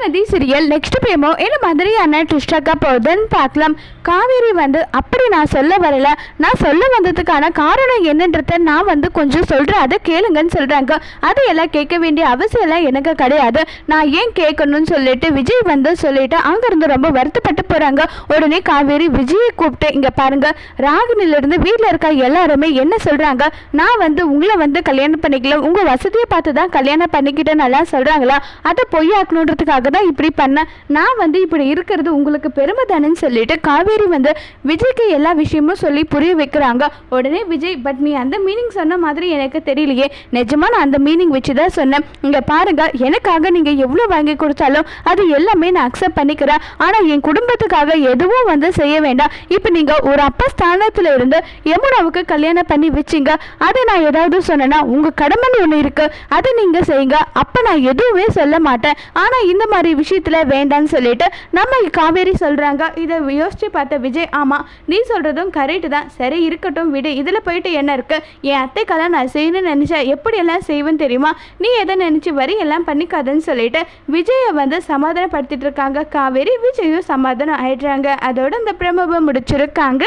Mahanadi serial next பேமோ? என்ன மாதிரியான ட்விஸ்டாக போகுதுன்னு பார்க்கலாம். காவேரி வந்து அப்படி நான் சொல்ல வரல. நான் சொல்ல வந்ததுக்கான காரணம் என்னன்றத நான் வந்து கொஞ்சம் சொல்கிறேன் அதை கேளுங்கன்னு சொல்கிறாங்க அதையெல்லாம் எல்லாம் கேட்க வேண்டிய அவசியம் எல்லாம் எனக்கு கிடையாது. நான் ஏன் கேட்கணும்னு சொல்லிட்டு விஜய் வந்து சொல்லிட்டு அங்கேருந்து ரொம்ப வருத்தப்பட்டு போகிறாங்க உடனே காவேரி விஜயை கூப்பிட்டு இங்கே பாருங்க ராகினிலிருந்து வீட்டில் இருக்க எல்லாருமே என்ன சொல்கிறாங்க நான் வந்து உங்களை வந்து கல்யாணம் பண்ணிக்கல. உங்கள் வசதியை பார்த்து தான் கல்யாணம் பண்ணிக்கிட்டேன்னு நல்லா சொல்கிறாங்களா அதை பொய்யாக்கணுன்றதுக்காக தான் இப்படி பண்ணேன் நான் வந்து இப்படி இருக்கிறது உங்களுக்கு பெருமை தானேன்னு சொல்லிட்டு காவேரி வந்து விஜய்க்கு எல்லா விஷயமும் சொல்லி புரிய வைக்கிறாங்க. உடனே விஜய் பட் நீ அந்த மீனிங் சொன்ன மாதிரி எனக்கு தெரியலையே. நிஜமா நான் அந்த மீனிங் வச்சு தான் சொன்னேன். இங்கே பாருங்க எனக்காக நீங்கள் எவ்வளோ வாங்கி கொடுத்தாலும் அது எல்லாமே நான் அக்செப்ட் பண்ணிக்கிறேன். ஆனால் என் குடும்பத்துக்காக எதுவும் வந்து செய்ய வேண்டாம். இப்போ நீங்கள் ஒரு அப்பா ஸ்தானத்தில் இருந்து யமுனாவுக்கு கல்யாணம் பண்ணி வச்சிங்க. அதை நான் ஏதாவது சொன்னேன்னா உங்கள் கடமைன்னு ஒன்று இருக்குது அதை நீங்கள் செய்யுங்க. அப்போ நான் எதுவுமே சொல்ல மாட்டேன். ஆனால் இந்த மாதிரி விஷயத்தில் வேண்டான்னு சொல்லிட்டு நம்ம காவேரி சொல்கிறாங்க இதை யோசித்து பார்த்த விஜய் ஆமாம் நீ சொல்கிறதும் கரெக்டு தான். சரி இருக்கட்டும் விடு. இதில் போயிட்டு என்ன இருக்குது என் அத்தைக்கெல்லாம் நான் செய்யணும்னு நினச்சேன் எப்படியெல்லாம் செய்வேன்னு தெரியுமா? நீ எதை நினச்சி வரி எல்லாம் பண்ணிக்காதன்னு சொல்லிட்டு விஜயை வந்து சமாதானப்படுத்திட்டு இருக்காங்க. காவேரி விஜயும் சமாதானம் ஆயிடுறாங்க. அதோட இந்த பிரமபம் முடிச்சிருக்காங்க.